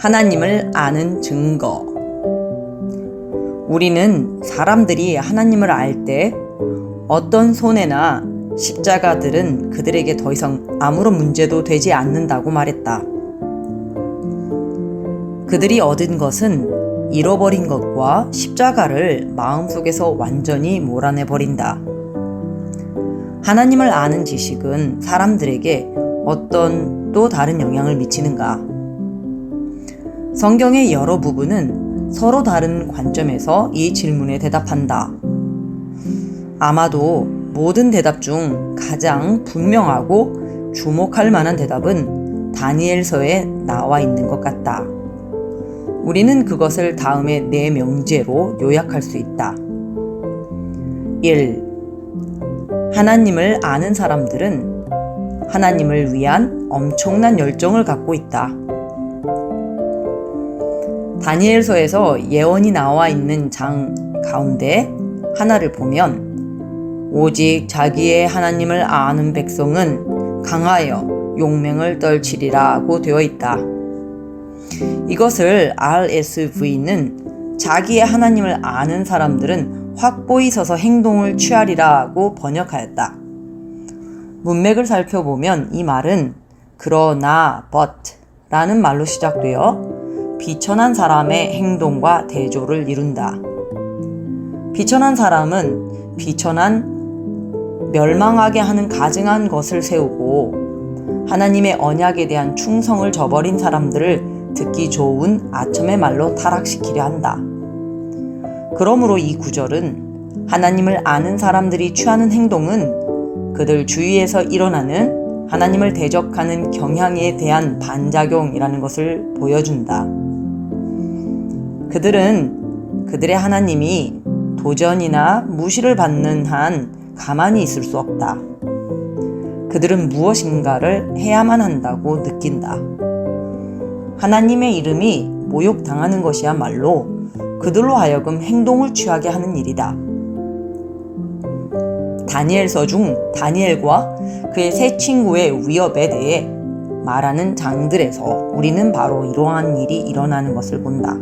하나님을 아는 증거. 우리는 사람들이 하나님을 알 때 어떤 손해나 십자가들은 그들에게 더 이상 아무런 문제도 되지 않는다고 말했다. 그들이 얻은 것은 잃어버린 것과 십자가를 마음속에서 완전히 몰아내 버린다. 하나님을 아는 지식은 사람들에게 어떤 또 다른 영향을 미치는가? 성경의 여러 부분은 서로 다른 관점에서 이 질문에 대답한다. 아마도 모든 대답 중 가장 분명하고 주목할 만한 대답은 다니엘서에 나와 있는 것 같다. 우리는 그것을 다음의 네 명제로 요약할 수 있다. 1. 하나님을 아는 사람들은 하나님을 위한 엄청난 열정을 갖고 있다. 다니엘서에서 예언이 나와 있는 장 가운데 하나를 보면 오직 자기의 하나님을 아는 백성은 강하여 용맹을 떨치리라고 되어 있다. 이것을 RSV는 자기의 하나님을 아는 사람들은 확고히 서서 행동을 취하리라고 번역하였다. 문맥을 살펴보면 이 말은 그러나 but 라는 말로 시작되어 비천한 사람의 행동과 대조를 이룬다. 비천한 사람은 비천한 멸망하게 하는 가증한 것을 세우고 하나님의 언약에 대한 충성을 저버린 사람들을 듣기 좋은 아첨의 말로 타락시키려 한다. 그러므로 이 구절은 하나님을 아는 사람들이 취하는 행동은 그들 주위에서 일어나는 하나님을 대적하는 경향에 대한 반작용이라는 것을 보여준다. 그들은 그들의 하나님이 도전이나 무시를 받는 한 가만히 있을 수 없다. 그들은 무엇인가를 해야만 한다고 느낀다. 하나님의 이름이 모욕당하는 것이야말로 그들로 하여금 행동을 취하게 하는 일이다. 다니엘서 중 다니엘과 그의 세 친구의 위협에 대해 말하는 장들에서 우리는 바로 이러한 일이 일어나는 것을 본다.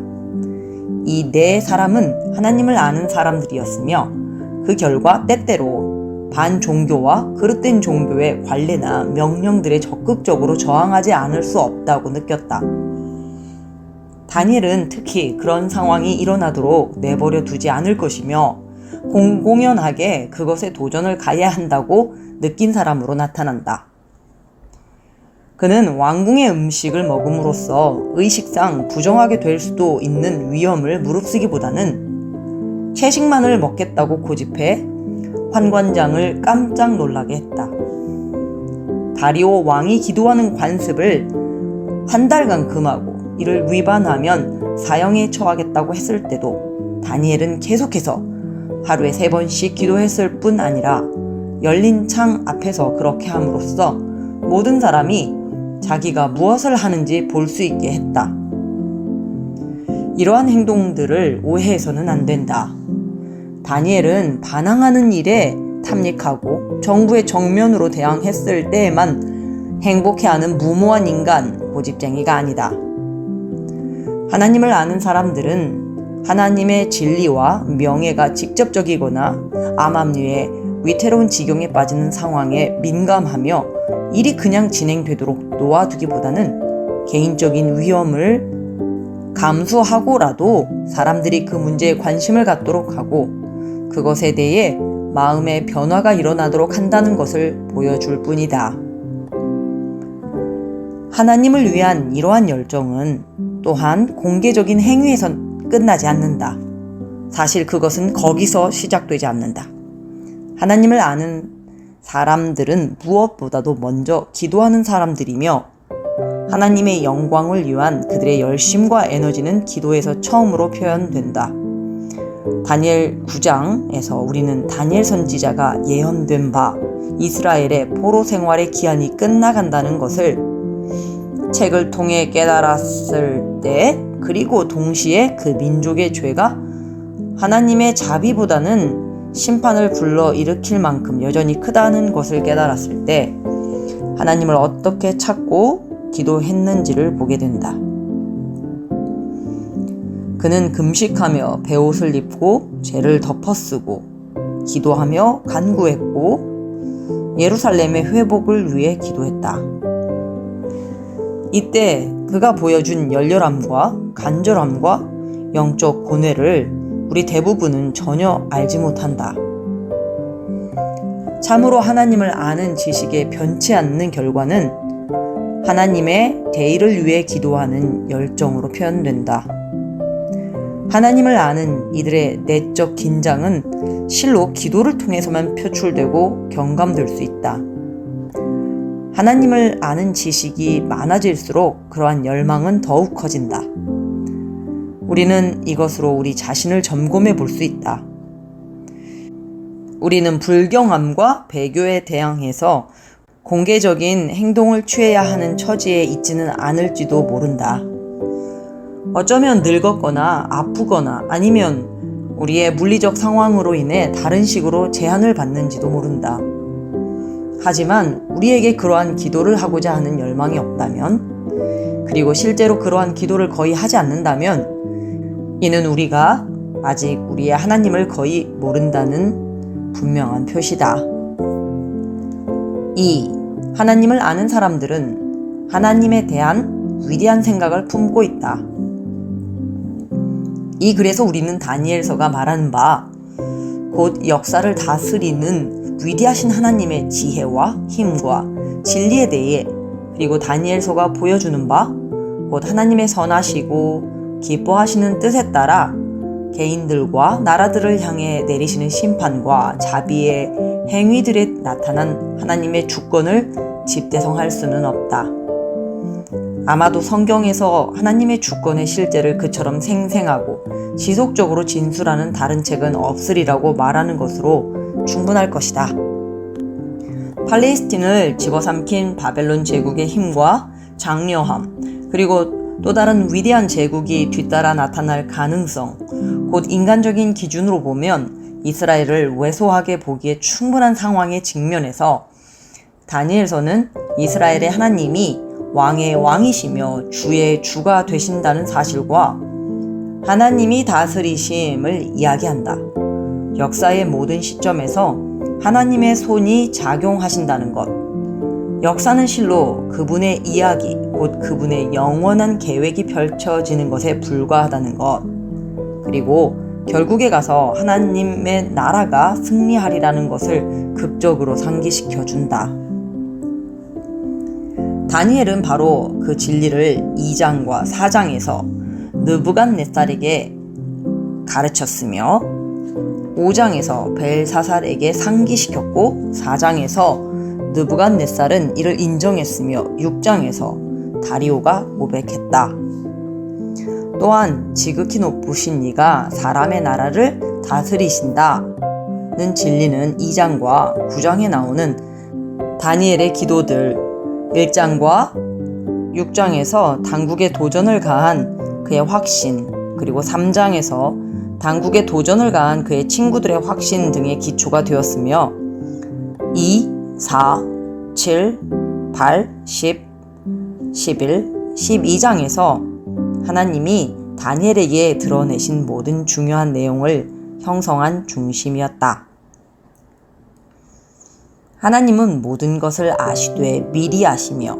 이 네 사람은 하나님을 아는 사람들이었으며 그 결과 때때로 반종교와 그릇된 종교의 관례나 명령들에 적극적으로 저항하지 않을 수 없다고 느꼈다. 다니엘은 특히 그런 상황이 일어나도록 내버려 두지 않을 것이며 공공연하게 그것에 도전을 가야 한다고 느낀 사람으로 나타난다. 그는 왕궁의 음식을 먹음으로써 의식상 부정하게 될 수도 있는 위험을 무릅쓰기보다는 채식만을 먹겠다고 고집해 환관장을 깜짝 놀라게 했다. 다리오 왕이 기도하는 관습을 한 달간 금하고 이를 위반하면 사형에 처하겠다고 했을 때도 다니엘은 계속해서 하루에 세 번씩 기도했을 뿐 아니라 열린 창 앞에서 그렇게 함으로써 모든 사람이 자기가 무엇을 하는지 볼 수 있게 했다. 이러한 행동들을 오해해서는 안 된다. 다니엘은 반항하는 일에 탐닉하고 정부의 정면으로 대항했을 때에만 행복해하는 무모한 인간, 고집쟁이가 아니다. 하나님을 아는 사람들은 하나님의 진리와 명예가 직접적이거나 암암류의 위태로운 지경에 빠지는 상황에 민감하며 일이 그냥 진행되도록 놓아두기보다는 개인적인 위험을 감수하고라도 사람들이 그 문제에 관심을 갖도록 하고 그것에 대해 마음의 변화가 일어나도록 한다는 것을 보여줄 뿐이다. 하나님을 위한 이러한 열정은 또한 공개적인 행위에선 끝나지 않는다. 사실 그것은 거기서 시작되지 않는다. 하나님을 아는 사람들은 무엇보다도 먼저 기도하는 사람들이며 하나님의 영광을 위한 그들의 열심과 에너지는 기도에서 처음으로 표현된다. 다니엘 9장에서 우리는 다니엘 선지자가 예언된 바 이스라엘의 포로 생활의 기한이 끝나간다는 것을 책을 통해 깨달았을 때 그리고 동시에 그 민족의 죄가 하나님의 자비보다는 심판을 불러 일으킬 만큼 여전히 크다는 것을 깨달았을 때 하나님을 어떻게 찾고 기도했는지를 보게 된다. 그는 금식하며 베옷을 입고 죄를 덮어쓰고 기도하며 간구했고 예루살렘의 회복을 위해 기도했다. 이때 그가 보여준 열렬함과 간절함과 영적 고뇌를 우리 대부분은 전혀 알지 못한다. 참으로 하나님을 아는 지식에 변치 않는 결과는 하나님의 대의를 위해 기도하는 열정으로 표현된다. 하나님을 아는 이들의 내적 긴장은 실로 기도를 통해서만 표출되고 경감될 수 있다. 하나님을 아는 지식이 많아질수록 그러한 열망은 더욱 커진다. 우리는 이것으로 우리 자신을 점검해 볼 수 있다. 우리는 불경함과 배교에 대항해서 공개적인 행동을 취해야 하는 처지에 있지는 않을지도 모른다. 어쩌면 늙었거나 아프거나 아니면 우리의 물리적 상황으로 인해 다른 식으로 제한을 받는지도 모른다. 하지만 우리에게 그러한 기도를 하고자 하는 열망이 없다면, 그리고 실제로 그러한 기도를 거의 하지 않는다면, 이는 우리가 아직 우리의 하나님을 거의 모른다는 분명한 표시다. 2. 하나님을 아는 사람들은 하나님에 대한 위대한 생각을 품고 있다. 이 글에서 우리는 다니엘서가 말하는 바, 곧 역사를 다스리는 위대하신 하나님의 지혜와 힘과 진리에 대해 그리고 다니엘서가 보여주는 바, 곧 하나님의 선하시고 기뻐하시는 뜻에 따라 개인들과 나라들을 향해 내리시는 심판과 자비의 행위들에 나타난 하나님의 주권을 집대성할 수는 없다. 아마도 성경에서 하나님의 주권의 실제를 그처럼 생생하고 지속적으로 진술하는 다른 책은 없으리라고 말하는 것으로 충분할 것이다. 팔레스틴을 집어삼킨 바벨론 제국의 힘과 장려함, 그리고 또 다른 위대한 제국이 뒤따라 나타날 가능성, 곧 인간적인 기준으로 보면 이스라엘을 왜소하게 보기에 충분한 상황에 직면해서 다니엘서는 이스라엘의 하나님이 왕의 왕이시며 주의 주가 되신다는 사실과 하나님이 다스리심을 이야기한다. 역사의 모든 시점에서 하나님의 손이 작용하신다는 것. 역사는 실로 그분의 이야기, 곧 그분의 영원한 계획이 펼쳐지는 것에 불과하다는 것. 그리고 결국에 가서 하나님의 나라가 승리하리라는 것을 극적으로 상기시켜 준다. 다니엘은 바로 그 진리를 2장과 4장에서 느부갓네살에게 가르쳤으며 5장에서 벨사살에게 상기시켰고 4장에서 느부갓네살은 이를 인정했으며 6장에서 다리오가 고백했다. 또한 지극히 높으신 이가 사람의 나라를 다스리신다 는 진리는 2장과 9장에 나오는 다니엘의 기도들 1장과 6장에서 당국의 도전을 가한 그의 확신, 그리고 3장에서 당국의 도전을 가한 그의 친구들의 확신 등의 기초가 되었으며 2, 4, 7, 8, 10, 11, 12장에서 하나님이 다니엘에게 드러내신 모든 중요한 내용을 형성한 중심이었다. 하나님은 모든 것을 아시되 미리 아시며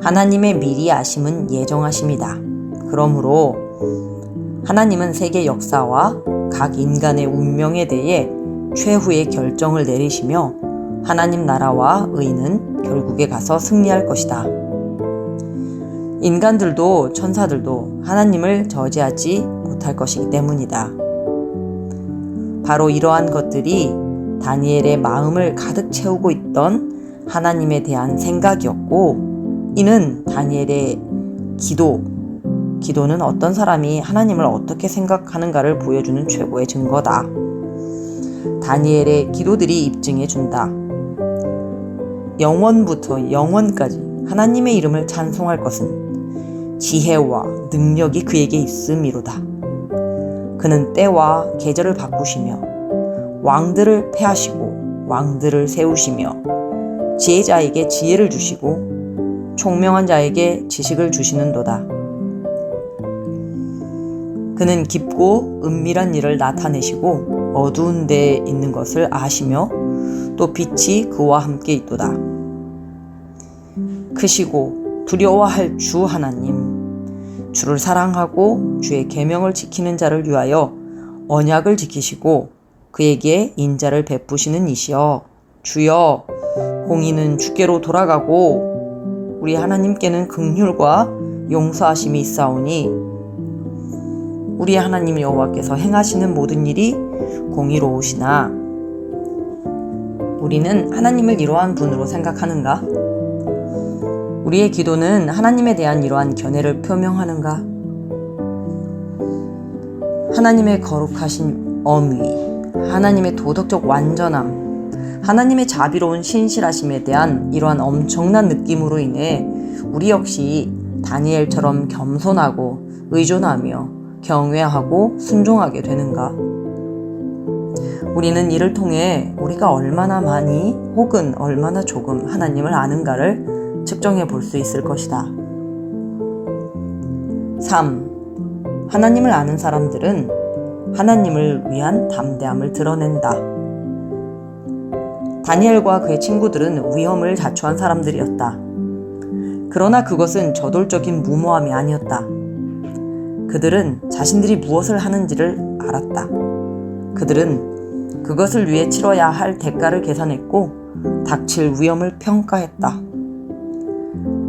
하나님의 미리 아심은 예정하십니다. 그러므로 하나님은 세계 역사와 각 인간의 운명에 대해 최후의 결정을 내리시며 하나님 나라와 의는 결국에 가서 승리할 것이다. 인간들도 천사들도 하나님을 저지하지 못할 것이기 때문이다. 바로 이러한 것들이 다니엘의 마음을 가득 채우고 있던 하나님에 대한 생각이었고, 이는 다니엘의 기도, 기도는 어떤 사람이 하나님을 어떻게 생각하는가를 보여주는 최고의 증거다. 다니엘의 기도들이 입증해 준다. 영원부터 영원까지 하나님의 이름을 찬송할 것은 지혜와 능력이 그에게 있음이로다. 그는 때와 계절을 바꾸시며 왕들을 패하시고 왕들을 세우시며 지혜자에게 지혜를 주시고 총명한 자에게 지식을 주시는도다. 그는 깊고 은밀한 일을 나타내시고 어두운 데에 있는 것을 아시며 또 빛이 그와 함께 있도다. 크시고 두려워할 주 하나님, 주를 사랑하고 주의 계명을 지키는 자를 위하여 언약을 지키시고 그에게 인자를 베푸시는 이시여 주여 공의는 주께로 돌아가고 우리 하나님께는 긍휼과 용서하심이 있사오니 우리 하나님 여호와께서 행하시는 모든 일이 공의로우시나 우리는 하나님을 이러한 분으로 생각하는가? 우리의 기도는 하나님에 대한 이러한 견해를 표명하는가? 하나님의 거룩하신 엄위, 하나님의 도덕적 완전함, 하나님의 자비로운 신실하심에 대한 이러한 엄청난 느낌으로 인해 우리 역시 다니엘처럼 겸손하고 의존하며 경외하고 순종하게 되는가? 우리는 이를 통해 우리가 얼마나 많이 혹은 얼마나 조금 하나님을 아는가를 측정해 볼 수 있을 것이다. 3. 하나님을 아는 사람들은 하나님을 위한 담대함을 드러낸다. 다니엘과 그의 친구들은 위험을 자초한 사람들이었다. 그러나 그것은 저돌적인 무모함이 아니었다. 그들은 자신들이 무엇을 하는지를 알았다. 그들은 그것을 위해 치러야 할 대가를 계산했고 닥칠 위험을 평가했다.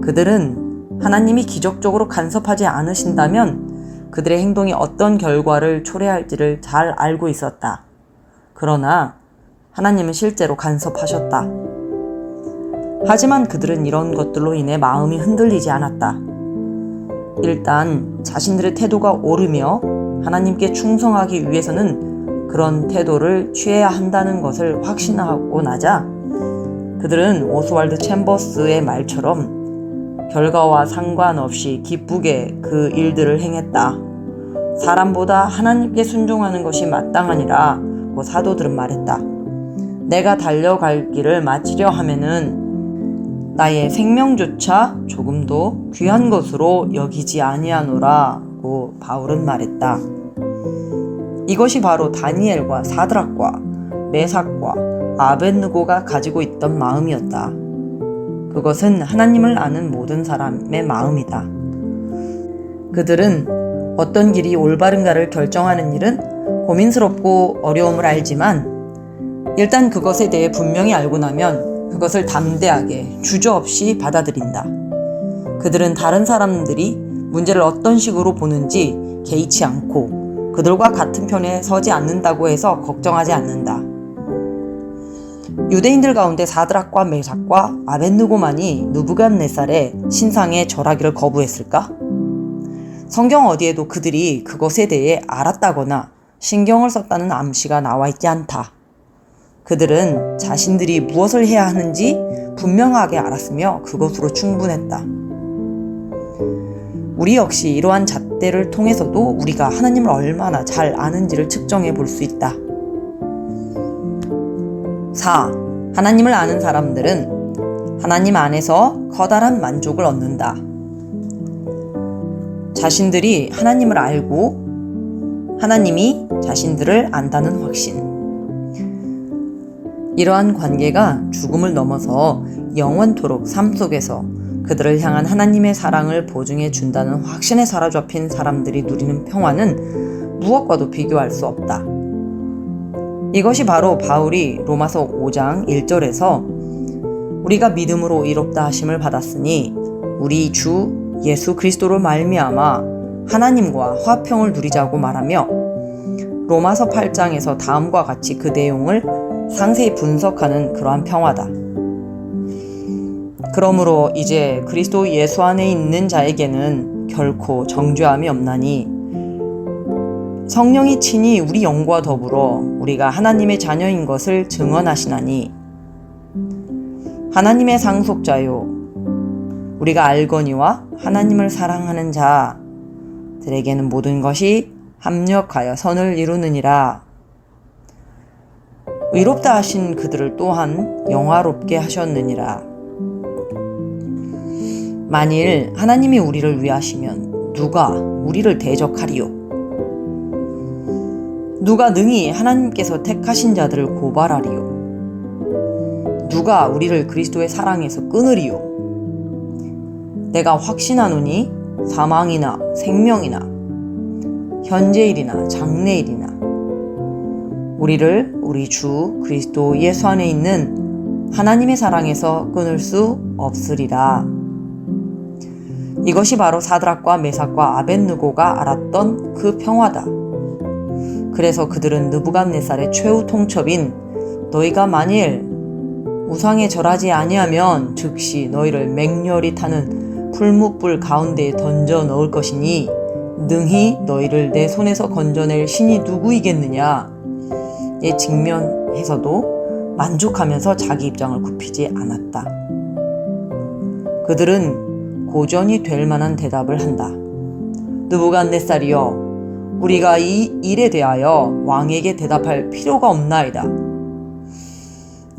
그들은 하나님이 기적적으로 간섭하지 않으신다면 그들의 행동이 어떤 결과를 초래할지를 잘 알고 있었다. 그러나 하나님은 실제로 간섭하셨다. 하지만 그들은 이런 것들로 인해 마음이 흔들리지 않았다. 일단 자신들의 태도가 옳으며 하나님께 충성하기 위해서는 그런 태도를 취해야 한다는 것을 확신하고 나자 그들은 오스왈드 챔버스의 말처럼 결과와 상관없이 기쁘게 그 일들을 행했다. 사람보다 하나님께 순종하는 것이 마땅하니라 고 사도들은 말했다. 내가 달려갈 길을 마치려 하면은 나의 생명조차 조금도 귀한 것으로 여기지 아니하노라고 바울은 말했다. 이것이 바로 다니엘과 사드락과 메삭과 아벤느고가 가지고 있던 마음이었다. 그것은 하나님을 아는 모든 사람의 마음이다. 그들은 어떤 길이 올바른가를 결정하는 일은 고민스럽고 어려움을 알지만 일단 그것에 대해 분명히 알고 나면 그것을 담대하게 주저없이 받아들인다. 그들은 다른 사람들이 문제를 어떤 식으로 보는지 개의치 않고 그들과 같은 편에 서지 않는다고 해서 걱정하지 않는다. 유대인들 가운데 사드락과 메삭과 아벤누고만이 누부갓네살의 신상에 절하기를 거부했을까? 성경 어디에도 그들이 그것에 대해 알았다거나 신경을 썼다는 암시가 나와 있지 않다. 그들은 자신들이 무엇을 해야 하는지 분명하게 알았으며 그것으로 충분했다. 우리 역시 이러한 잣대를 통해서도 우리가 하나님을 얼마나 잘 아는지를 측정해 볼 수 있다. 4. 하나님을 아는 사람들은 하나님 안에서 커다란 만족을 얻는다. 자신들이 하나님을 알고 하나님이 자신들을 안다는 확신. 이러한 관계가 죽음을 넘어서 영원토록 삶 속에서 그들을 향한 하나님의 사랑을 보증해 준다는 확신에 사로잡힌 사람들이 누리는 평화는 무엇과도 비교할 수 없다. 이것이 바로 바울이 로마서 5장 1절에서 우리가 믿음으로 이롭다 하심을 받았으니 우리 주 예수 그리스도로 말미암아 하나님과 화평을 누리자고 말하며 로마서 8장에서 다음과 같이 그 내용을 상세히 분석하는 그러한 평화다. 그러므로 이제 그리스도 예수 안에 있는 자에게는 결코 정죄함이 없나니 성령이 친히 우리 영과 더불어 우리가 하나님의 자녀인 것을 증언하시나니 하나님의 상속자요 우리가 알거니와 하나님을 사랑하는 자들에게는 모든 것이 합력하여 선을 이루느니라. 의롭다 하신 그들을 또한 영화롭게 하셨느니라. 만일 하나님이 우리를 위하시면 누가 우리를 대적하리요 누가 능히 하나님께서 택하신 자들을 고발하리요? 누가 우리를 그리스도의 사랑에서 끊으리요? 내가 확신하노니 사망이나 생명이나 현재일이나 장래일이나 우리를 우리 주 그리스도 예수 안에 있는 하나님의 사랑에서 끊을 수 없으리라. 이것이 바로 사드락과 메삭과 아벤느고가 알았던 그 평화다. 그래서 그들은 느부갓네살의 최후 통첩인 너희가 만일 우상에 절하지 아니하면 즉시 너희를 맹렬히 타는 풀무불 가운데에 던져 넣을 것이니 능히 너희를 내 손에서 건져낼 신이 누구이겠느냐 에 직면해서도 만족하면서 자기 입장을 굽히지 않았다. 그들은 고전이 될 만한 대답을 한다. 느부갓네살이여 우리가 이 일에 대하여 왕에게 대답할 필요가 없나이다.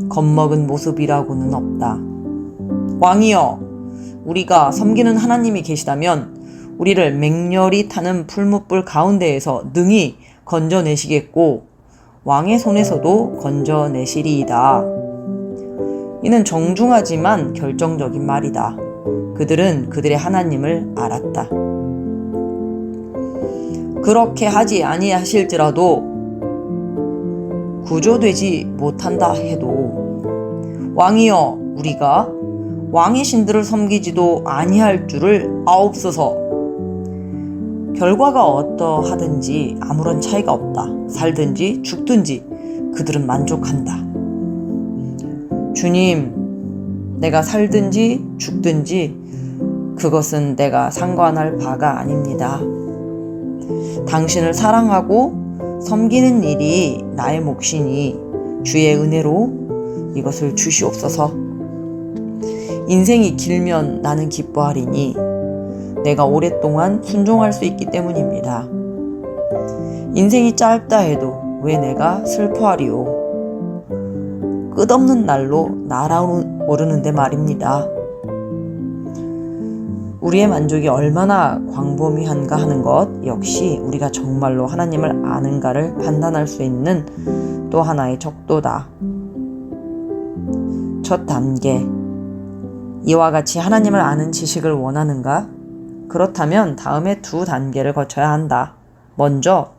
겁먹은 모습이라고는 없다. 왕이여, 우리가 섬기는 하나님이 계시다면 우리를 맹렬히 타는 풀무불 가운데에서 능히 건져내시겠고 왕의 손에서도 건져내시리이다. 이는 정중하지만 결정적인 말이다. 그들은 그들의 하나님을 알았다. 그렇게 하지 아니하실지라도 구조되지 못한다 해도 왕이여 우리가 왕의 신들을 섬기지도 아니할 줄을 아옵소서. 결과가 어떠하든지 아무런 차이가 없다. 살든지 죽든지 그들은 만족한다. 주님, 내가 살든지 죽든지 그것은 내가 상관할 바가 아닙니다. 당신을 사랑하고 섬기는 일이 나의 몫이니 주의 은혜로 이것을 주시옵소서. 인생이 길면 나는 기뻐하리니 내가 오랫동안 순종할 수 있기 때문입니다. 인생이 짧다 해도 왜 내가 슬퍼하리요? 끝없는 날로 날아오르는데 말입니다. 우리의 만족이 얼마나 광범위한가 하는 것 역시 우리가 정말로 하나님을 아는가를 판단할 수 있는 또 하나의 척도다. 첫 단계. 이와 같이 하나님을 아는 지식을 원하는가? 그렇다면 다음에 두 단계를 거쳐야 한다. 먼저,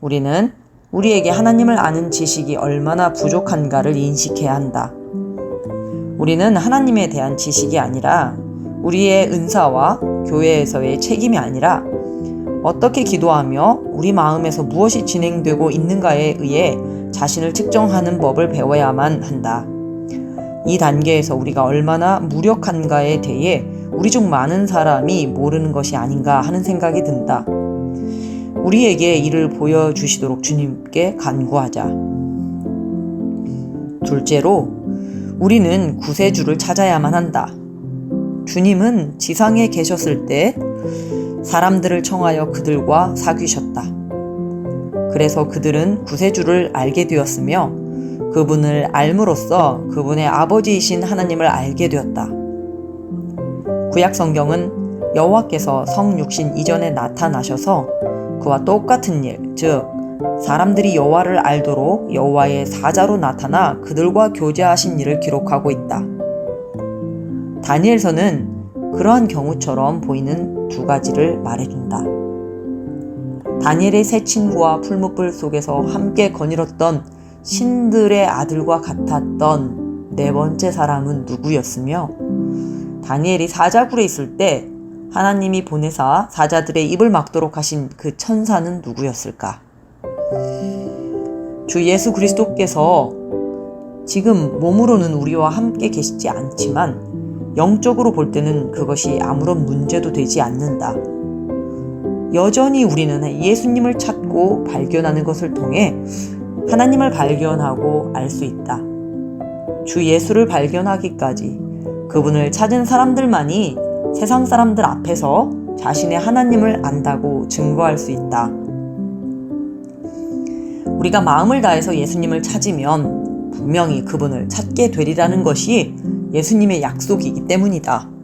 우리는 우리에게 하나님을 아는 지식이 얼마나 부족한가를 인식해야 한다. 우리는 하나님에 대한 지식이 아니라 우리의 은사와 교회에서의 책임이 아니라 어떻게 기도하며 우리 마음에서 무엇이 진행되고 있는가에 의해 자신을 측정하는 법을 배워야만 한다. 이 단계에서 우리가 얼마나 무력한가에 대해 우리 중 많은 사람이 모르는 것이 아닌가 하는 생각이 든다. 우리에게 이를 보여주시도록 주님께 간구하자. 둘째로, 우리는 구세주를 찾아야만 한다. 주님은 지상에 계셨을 때 사람들을 청하여 그들과 사귀셨다. 그래서 그들은 구세주를 알게 되었으며 그분을 알므로써 그분의 아버지이신 하나님을 알게 되었다. 구약 성경은 여호와께서 성육신 이전에 나타나셔서 그와 똑같은 일, 즉 사람들이 여호와를 알도록 여호와의 사자로 나타나 그들과 교제하신 일을 기록하고 있다. 다니엘서는 그러한 경우처럼 보이는 두 가지를 말해준다. 다니엘의 세 친구와 풀무불 속에서 함께 거닐었던 신들의 아들과 같았던 네 번째 사람은 누구였으며 다니엘이 사자굴에 있을 때 하나님이 보내사 사자들의 입을 막도록 하신 그 천사는 누구였을까? 주 예수 그리스도께서 지금 몸으로는 우리와 함께 계시지 않지만 영적으로 볼 때는 그것이 아무런 문제도 되지 않는다. 여전히 우리는 예수님을 찾고 발견하는 것을 통해 하나님을 발견하고 알 수 있다. 주 예수를 발견하기까지 그분을 찾은 사람들만이 세상 사람들 앞에서 자신의 하나님을 안다고 증거할 수 있다. 우리가 마음을 다해서 예수님을 찾으면 분명히 그분을 찾게 되리라는 것이 예수님의 약속이기 때문이다.